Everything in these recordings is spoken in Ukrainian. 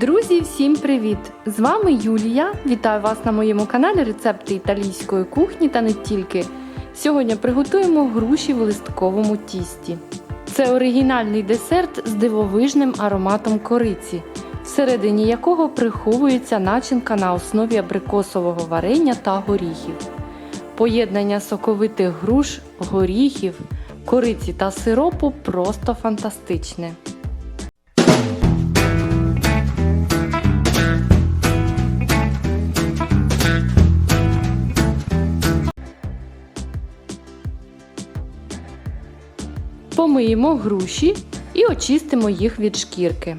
Друзі, всім привіт! З вами Юлія. Вітаю вас на моєму каналі Рецепти італійської кухні та не тільки. Сьогодні приготуємо груші в листковому тісті. Це оригінальний десерт з дивовижним ароматом кориці, всередині якого приховується начинка на основі абрикосового варення та горіхів. Поєднання соковитих груш, горіхів, кориці та сиропу просто фантастичне. Помиємо груші і очистимо їх від шкірки.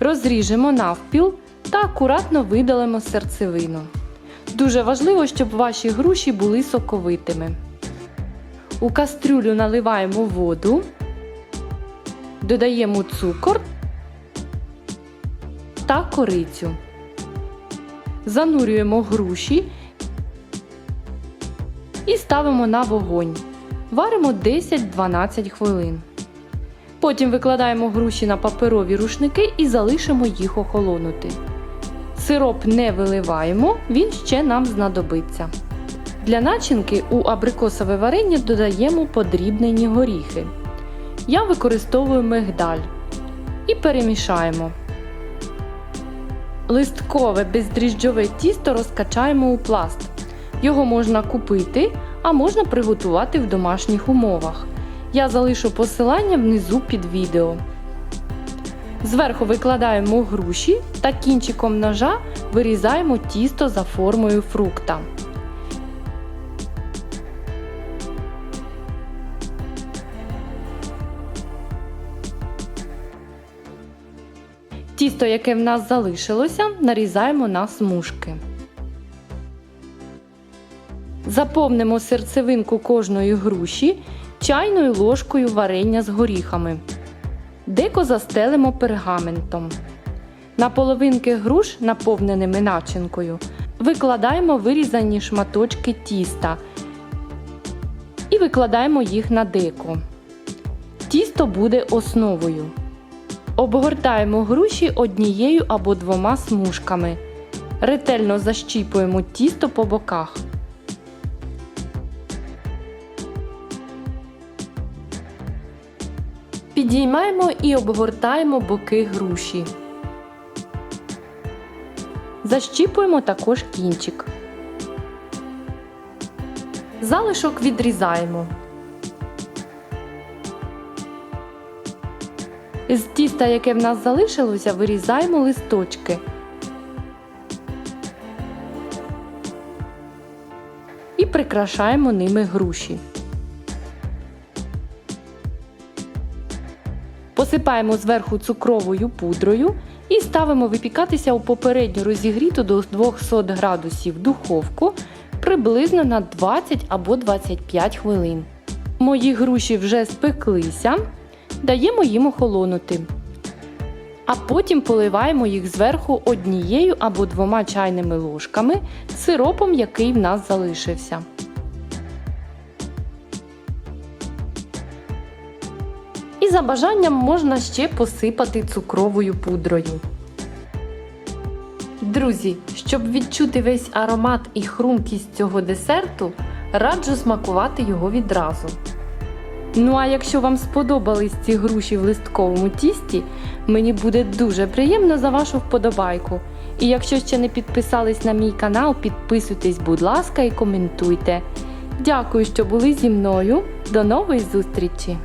Розріжемо навпіл та акуратно видалимо серцевину. Дуже важливо, щоб ваші груші були соковитими. У кастрюлю наливаємо воду, додаємо цукор та корицю. Занурюємо груші і ставимо на вогонь. Варимо 10-12 хвилин. Потім викладаємо груші на паперові рушники і залишимо їх охолонути. Сироп не виливаємо, він ще нам знадобиться. Для начинки у абрикосове варення додаємо подрібнені горіхи. Я використовую мигдаль і перемішаємо. Листкове бездріжджове тісто розкачаємо у пласт. Його можна купити, а можна приготувати в домашніх умовах. Я залишу посилання внизу під відео. Зверху викладаємо груші та кінчиком ножа вирізаємо тісто за формою фрукта. Тісто, яке в нас залишилося, нарізаємо на смужки. Заповнимо серцевинку кожної груші чайною ложкою варення з горіхами. Деко застелимо пергаментом. На половинки груш, наповненими начинкою, викладаємо вирізані шматочки тіста і викладаємо їх на деко. Тісто буде основою. Обгортаємо груші однією або двома смужками. Ретельно защіпуємо тісто по боках. Підіймаємо і обгортаємо боки груші. Защіпуємо також кінчик. Залишок відрізаємо. З тіста, яке в нас залишилося, вирізаємо листочки. І прикрашаємо ними груші. Посипаємо зверху цукровою пудрою і ставимо випікатися у попередньо розігріту до 200 градусів духовку приблизно на 20 або 25 хвилин. Мої груші вже спеклися, даємо їм охолонути. А потім поливаємо їх зверху однією або двома чайними ложками сиропом, який в нас залишився. І за бажанням можна ще посипати цукровою пудрою. Друзі, щоб відчути весь аромат і хрумкість цього десерту, раджу смакувати його відразу. Ну а якщо вам сподобались ці груші в листковому тісті, мені буде дуже приємно за вашу вподобайку. І якщо ще не підписались на мій канал, підписуйтесь, будь ласка, і коментуйте. Дякую, що були зі мною. До нової зустрічі!